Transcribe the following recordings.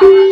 Thank you.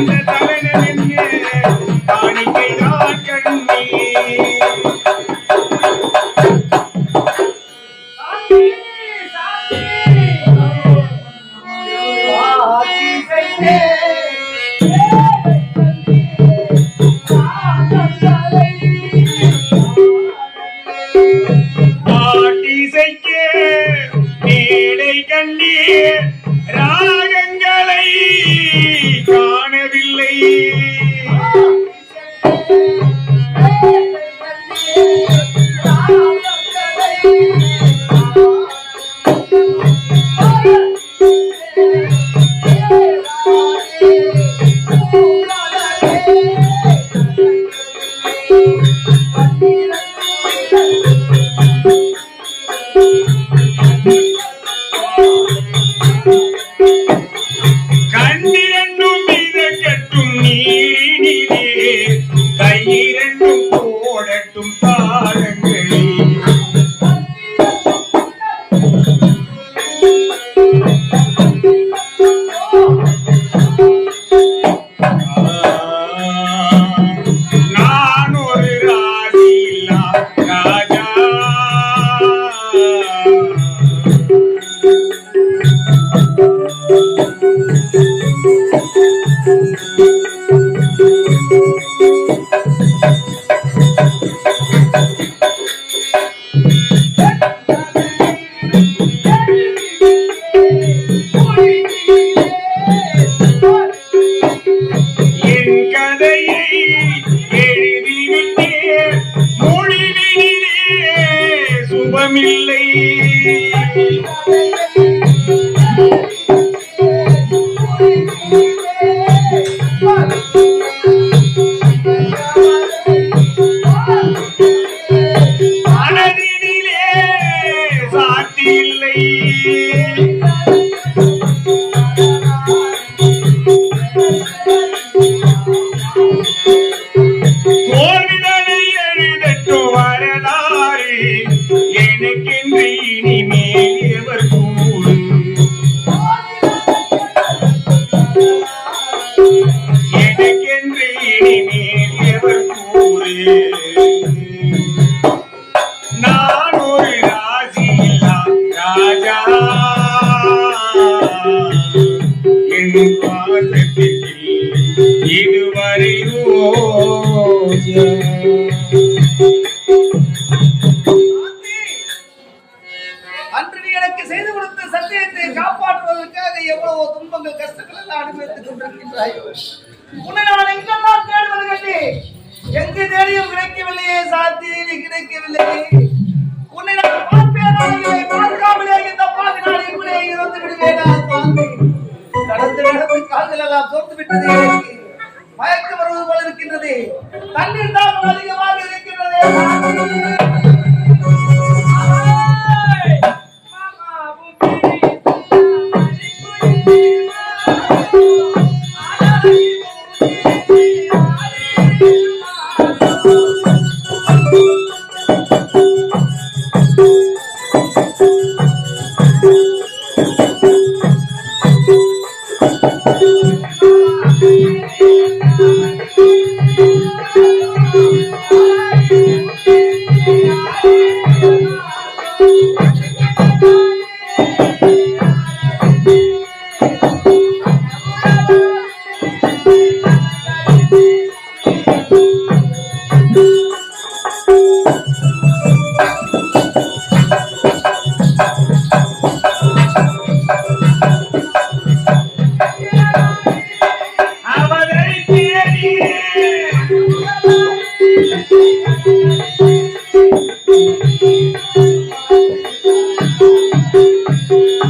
இந்த தவணம் என்ன நான் காப்பாற்றுவதற்காக எவ்வளவு துன்பங்கள் கஷ்டங்கள் எல்லாம் அனுபவித்துக் கொண்டிருக்கின்றாயோ. உன்னை நான் எங்கெல்லாம் தேடுவது கண்டி எங்கு தேடியும் கிடைக்கவில்லையே சாத்தி நீ கிடைக்கவில்லையே உன்னை நான் பார்ப்பேனா பார்க்காமலே இந்த பாதி இப்படியே விடுவேனா சுவாமி கால்கள் எல்லாம் மயக்கம் இருக்கின்றது தண்ணீர் தான் அதிகமாக இருக்கின்றது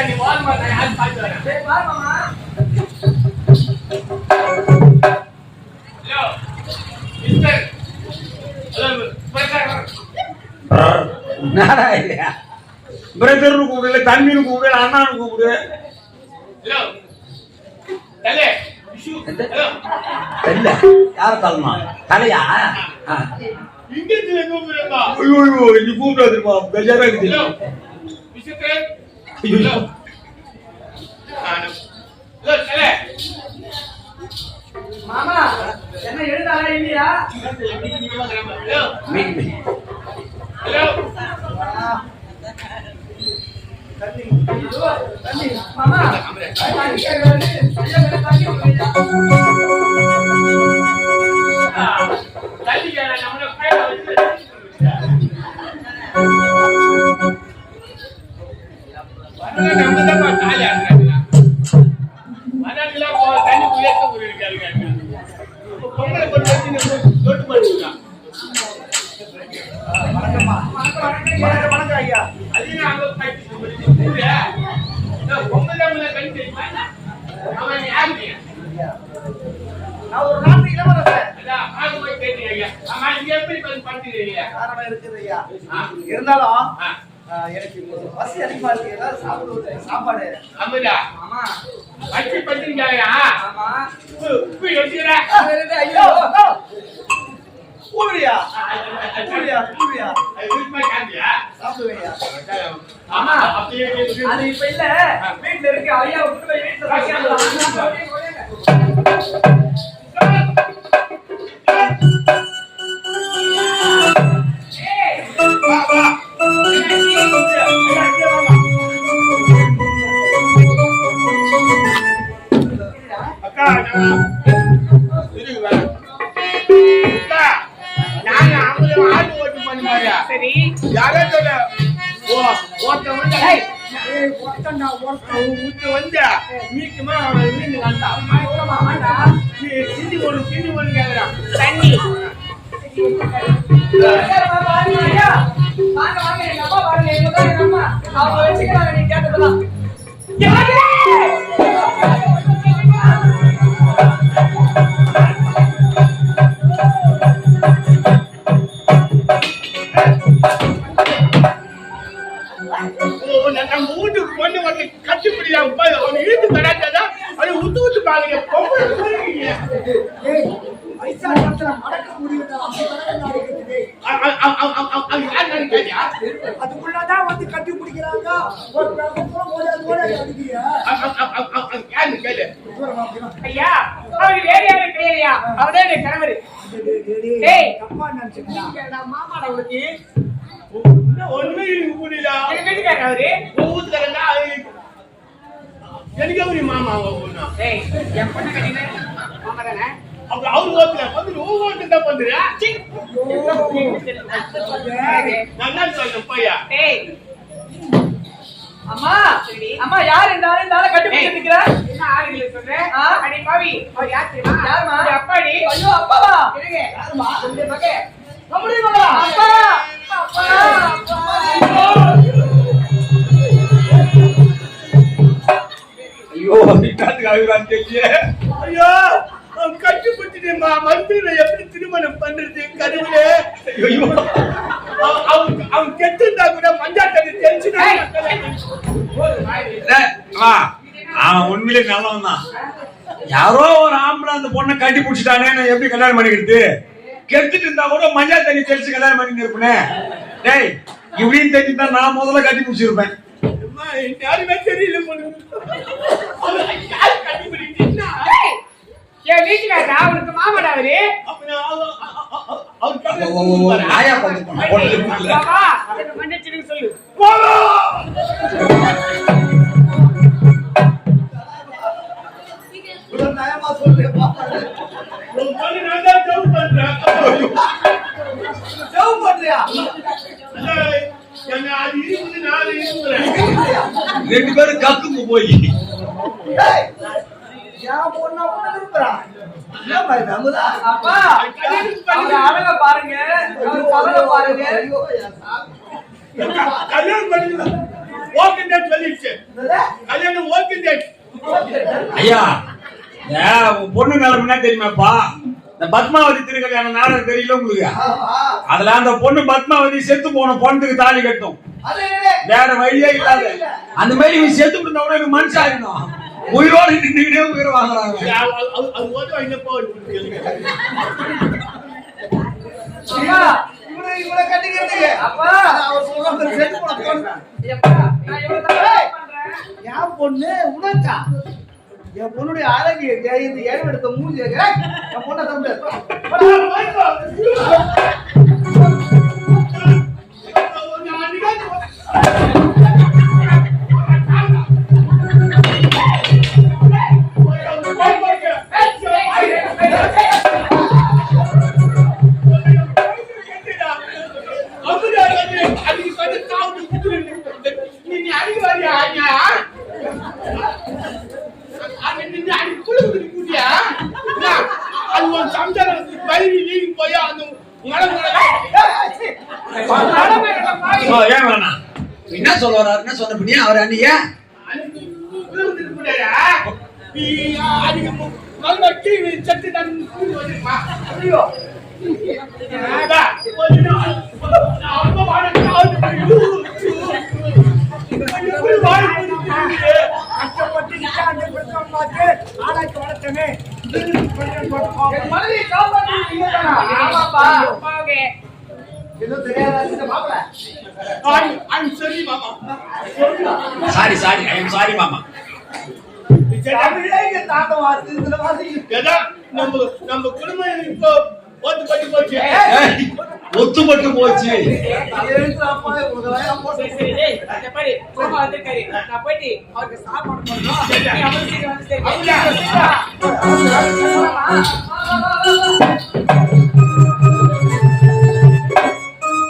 அமுதா, நீ இரு, நான் யாரும் பார்த்து வரேன். சரி, பாரு மாமா ஹலோ, மிஸ்டர். Hello, brother. என்னடா இது? பிரதர்னு கூப்பிடல தம்பின்னு கூப்பிடல அண்ணான்னு கூப்பிடு ஹலோ. தலே, விஷு. ஹலோ. இல்ல யார தள்ளணும் தலையா ஆ. இங்க இருந்து கூப்பிடுறேன்பா. ஐயோ ஐயோ நீ கூப்பிடாதுமா பெஜாரா. இருக்குது. ஐயோ. மாமா என்ன எழுதாரா இல்லையா ஹலோ. மாமா சாப்பாடு அமுதா, ஆமா. வச்சு படுத்துக்கிட்டாயா? ஆமா. உப்பு, யோசிக்கிறா? ஐயோ. அது வீட்டுமா காந்தியா? சாப்பிடுவையா? ஆமா, அப்படியே இருக்கு. அது இப்ப இல்ல. வீட்டுல இருக்கு ஐயா வீட்டுல சரி. யாரோ சொல்ல, ஓ, வந்து, ஏய், ஏய், ஒருத்தன்டா, வந்து, மீக்குமா அவன் விழுந்து சிந்தி சிந்தி தண்ணி. வாங்க வாங்க எங்க அப்பா பாருங்க எங்க அவங்க வச்சுக்கிறாங்க நீ கேட்டதெல்லாம் பொண்ணு வந்து கட்டிப்பிடிக்காம போய் அவனை இழுத்து தராதா, அவனை உத்து உத்து பாருங்க, அது? அதுக்குள்ளதான் வந்து கட்டி பிடிக்கிறாங்க. ஐயா அவரு கிடையாதுயா அவர்தான் என் கணவர். மாமாடா உனக்கு. ஒண்ணுமே எனக்கு புரியல. எங்க வீட்டுக்காரர் அவரு? உன் வீட்டுக்காரங்க, அது- எனக்கு எப்படி மாமா தானே? அப்புறம் அவரு ஓட்டுல வந்து உன் ஓட்டு தான்? சீ. நான் என்ன சொல்றேன் பையா டேய் அம்மா அம்மா யார் இந்த ஆளு இந்த ஆளை கட்டி ஏய். பிடிச்சிருக்கிறா என்ன ஆளுகளை சொல்றேன் ஆ? அடி பாவி. அவர் யார் தெரியுமா? யாரும்மா? என் அப்பாடி. ஐயோ அப்பாவா? இருங்க மகன். நம்முடைய அப்பா அப்பா ஐயோ இட்டாத்துக்கு அழுகுறான்னு தெரியல ஐயோ அவன் கட்டி பிடிச்சிட்டேம்மா மருத்துவ எப்படி திருமணம் பண்றது? கடவுளே. ஐயோ. அவன் அவன் கெட்டிருந்தா கூட மஞ்சா தண்ணி வா. அவன் உண்மையிலே நல்லவன் தான் யாரோ ஒரு ஆம்பளை அந்த பொண்ணை கட்டி பிடிச்சிட்டானே நான் எப்படி கல்யாணம் பண்ணிக்கிறது? கெடுத்துட்டு இருந்தா கூட மஞ்சள் தண்ணி தெளிச்சு கல்யாணம் பண்ணி இருப்பேனே. டேய் இப்படின்னு தெரிஞ்சுதான் நான் முதல்ல கட்டி பிடிச்சிருப்பேன் யாருமே தெரியல என் வீட்டுக்காரர் அவனுக்கு மாமாடா அவரு. அப்புறம் அவன் ரெண்டு பேரும் கக்குங்க போய். அழக பாருங்க. பாருங்க. கல்யாணம் பண்ணிக்கலாம் ஓகே டேட் சொல்லிடுச்சு. கல்யாணம் ஓகே டேட் ஐயா பொண்ணு நிலமனா தெரியுமாப்பா? இந்த பத்மாவதி திருக்கல்யாணம் நாடகம் தெரியல உங்களுக்கு. அதுல அந்த பொண்ணு பத்மாவதி செத்து போன பொண்ணுக்கு தாலி கட்டும்? வேற வழியே இல்லாத. அந்த மாதிரி இவன் செத்து இருந்தா கூட எனக்கு மனுஷன் ஆயிடும்? உயிரோடு நின்றுக்கிட்டே உயிர் வாங்குறாங்க. பொண்ணு உனக்கா? என் பொண்ணுடைய அழகு எங்க? இந்த ஏழு எடுத்த மூஞ்சி என் பொண்ணை தம்பி என்ன சொல்ல வர்றாரு என்ன சொன்ன அவர் ஐயோ கஷ்டப்பட்டு ஆராய்ச்சி வளர்த்தமே. சரி சாரி ஐ எம் சாரி மாமா நம்ம குடும்பம் இப்போ ஓட்டு பட்டு போச்சு. ஒத்துப்பட்டு போச்சு அப்பா சாப்பாடு